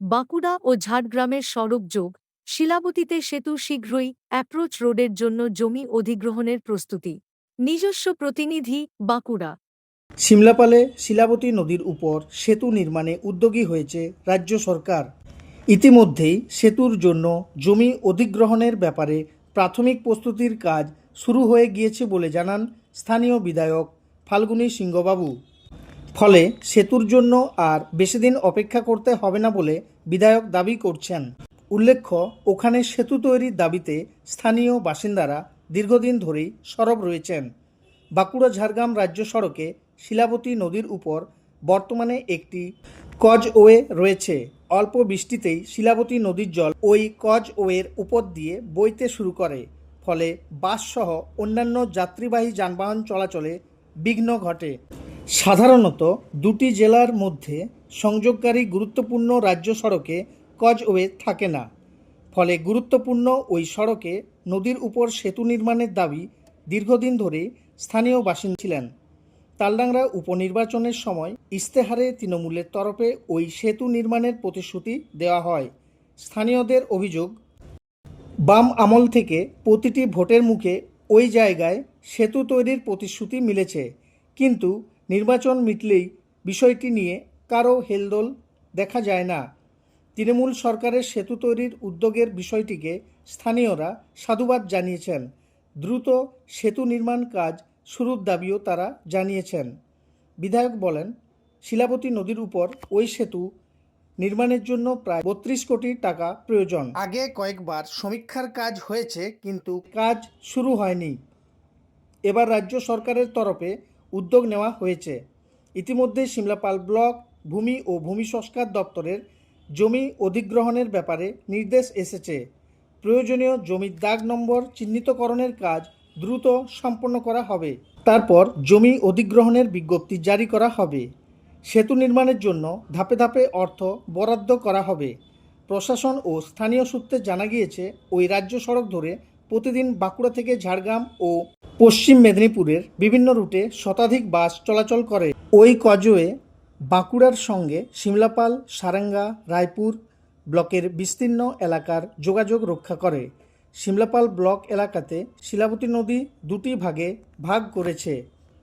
বাঁকুড়া ও ঝাড়গ্রামের সড়ক যোগ শিলাবতীতে সেতু শীঘ্রই অ্যাপ্রোচ রোডের জন্য জমি অধিগ্রহণের প্রস্তুতি। নিজস্ব প্রতিনিধি, বাঁকুড়া। সিমলাপালে শিলাবতী নদীর উপর সেতু নির্মাণে উদ্যোগী হয়েছে রাজ্য সরকার। ইতিমধ্যেই সেতুর জন্য জমি অধিগ্রহণের ব্যাপারে প্রাথমিক প্রস্তুতির কাজ শুরু হয়ে গিয়েছে বলে জানান স্থানীয় বিধায়ক ফাল্গুনী সিংহবাবু। ফলে সেতুর জন্য আর বেশি দিন অপেক্ষা করতে হবে না বলে বিধায়ক দাবি করছেন। উল্লেখ্য, ওখানে সেতু তৈরির দাবিতে স্থানীয় বাসিন্দারা দীর্ঘদিন ধরেই সরব রয়েছেন। বাঁকুড়া ঝাড়গ্রাম রাজ্য সড়কে শিলাবতী নদীর উপর বর্তমানে একটি কজওয়ে রয়েছে। অল্প বৃষ্টিতেই শিলাবতী নদীর জল ওই কজওয়ের উপর দিয়ে বইতে শুরু করে। ফলে বাসসহ অন্যান্য যাত্রীবাহী যানবাহন চলাচলে বিঘ্ন ঘটে। সাধারণত দুটি জেলার মধ্যে সংযোগকারী গুরুত্বপূর্ণ রাজ্য সড়কে কজওয়ে থাকে না। ফলে গুরুত্বপূর্ণ ওই সড়কে নদীর উপর সেতু নির্মাণের দাবি দীর্ঘদিন ধরে স্থানীয় বাসিন্দা ছিলেন। তালডাংরা উপনির্বাচনের সময় ইস্তেহারে তৃণমূলের তরফে ওই সেতু নির্মাণের প্রতিশ্রুতি দেওয়া হয়। স্থানীয়দের অভিযোগ, বাম আমল থেকে প্রতিটি ভোটের মুখে ওই জায়গায় সেতু তৈরির প্রতিশ্রুতি মিলেছে। কিন্তু নির্বাচন মিটলেই বিষয়টি নিয়ে কারও হেলদোল দেখা যায় না। তৃণমূল সরকারের সেতু তৈরির উদ্যোগের বিষয়টিকে স্থানীয়রা সাধুবাদ জানিয়েছেন। দ্রুত সেতু নির্মাণ কাজ শুরুর দাবিও তারা জানিয়েছেন। বিধায়ক বলেন শিলাবতী নদীর উপর ওই সেতু নির্মাণের জন্য প্রায় বত্রিশ কোটি টাকা প্রয়োজন। আগে কয়েকবার সমীক্ষার কাজ হয়েছে কিন্তু কাজ শুরু হয়নি। এবার রাজ্য সরকারের তরফে উদ্যোগ নেওয়া হয়েছে। ইতিমধ্যে সিমলাপাল ব্লক ভূমি ও ভূমি সংস্কার দপ্তরের জমি অধিগ্রহণের ব্যাপারে নির্দেশ এসেছে। প্রয়োজনীয় জমির দাগ নম্বর চিহ্নিতকরণের কাজ দ্রুত সম্পন্ন করা হবে। তারপর জমি অধিগ্রহণের বিজ্ঞপ্তি জারি করা হবে। সেতু নির্মাণের জন্য ধাপে ধাপে অর্থ বরাদ্দ করা হবে। প্রশাসন ও স্থানীয় সূত্রে জানা গিয়েছে, ওই রাজ্য সড়ক ধরে প্রতিদিন বাঁকুড়া থেকে ঝাড়গ্রাম ও পশ্চিম মেদিনীপুরের বিভিন্ন রুটে শতাধিক বাস চলাচল করে। ওই কজওয়ে বাঁকুড়ার সঙ্গে সিমলাপাল, সারেঙ্গা, রায়পুর ব্লকের বিস্তীর্ণ এলাকার যোগাযোগ রক্ষা করে। সিমলাপাল ব্লক এলাকাতে শিলাবতী নদী দুটি ভাগে ভাগ করেছে।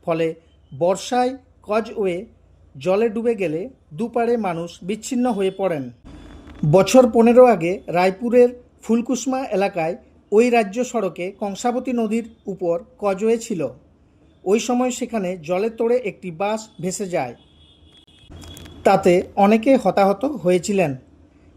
ফলে বর্ষায় কজওয়ে জলে ডুবে গেলে দুপারে মানুষ বিচ্ছিন্ন হয়ে পড়েন। বছর পনেরো আগে রায়পুরের ফুলকুসমা এলাকায় ওই রাজ্য সড়কে কংসাবতী নদীর উপর কজওয়ে ছিল। ওই সময় সেখানে জলের তোড়ে একটি বাস ভেসে যায়। তাতে অনেকে হতাহত হয়েছিলেন।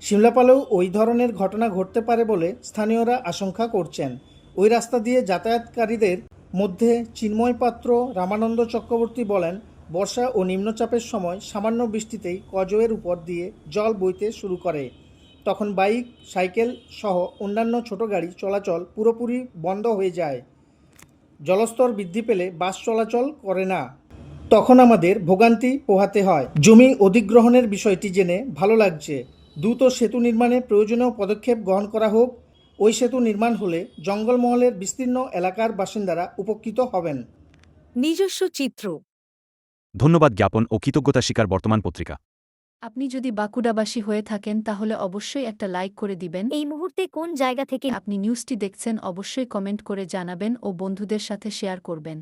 সিমলাপালেও ওই ধরনের ঘটনা ঘটতে পারে বলে স্থানীয়রা আশঙ্কা করছেন। ওই রাস্তা দিয়ে যাতায়াতকারীদের মধ্যে চিন্ময় পাত্র রামানন্দ চক্রবর্তী বলেন, বর্ষা ও নিম্নচাপের সময় সামান্য বৃষ্টিতেই কজওয়ের উপর দিয়ে জল বইতে শুরু করে। তখন বাইক সাইকেল সহ অন্যান্য ছোট গাড়ি চলাচল পুরোপুরি বন্ধ হয়ে যায়। জলস্তর বৃদ্ধি পেলে বাস চলাচল করে না। তখন আমাদের ভোগান্তি পোহাতে হয়। জমি অধিগ্রহণের বিষয়টি জেনে ভালো লাগছে। দ্রুত সেতু নির্মাণে প্রয়োজনীয় পদক্ষেপ গ্রহণ করা হোক। ওই সেতু নির্মাণ হলে জঙ্গলমহলের বিস্তীর্ণ এলাকার বাসিন্দারা উপকৃত হবেন। নিজস্ব চিত্র। ধন্যবাদ জ্ঞাপন ও কৃতজ্ঞতা স্বীকার বর্তমান পত্রিকা। আপনি যদি বাঁকুড়াবাসী হয়ে থাকেন তাহলে অবশ্যই একটা লাইক করে দিবেন। এই মুহূর্তে কোন জায়গা থেকে আপনি নিউজটি দেখছেন অবশ্যই কমেন্ট করে জানাবেন ও বন্ধুদের সাথে শেয়ার করবেন।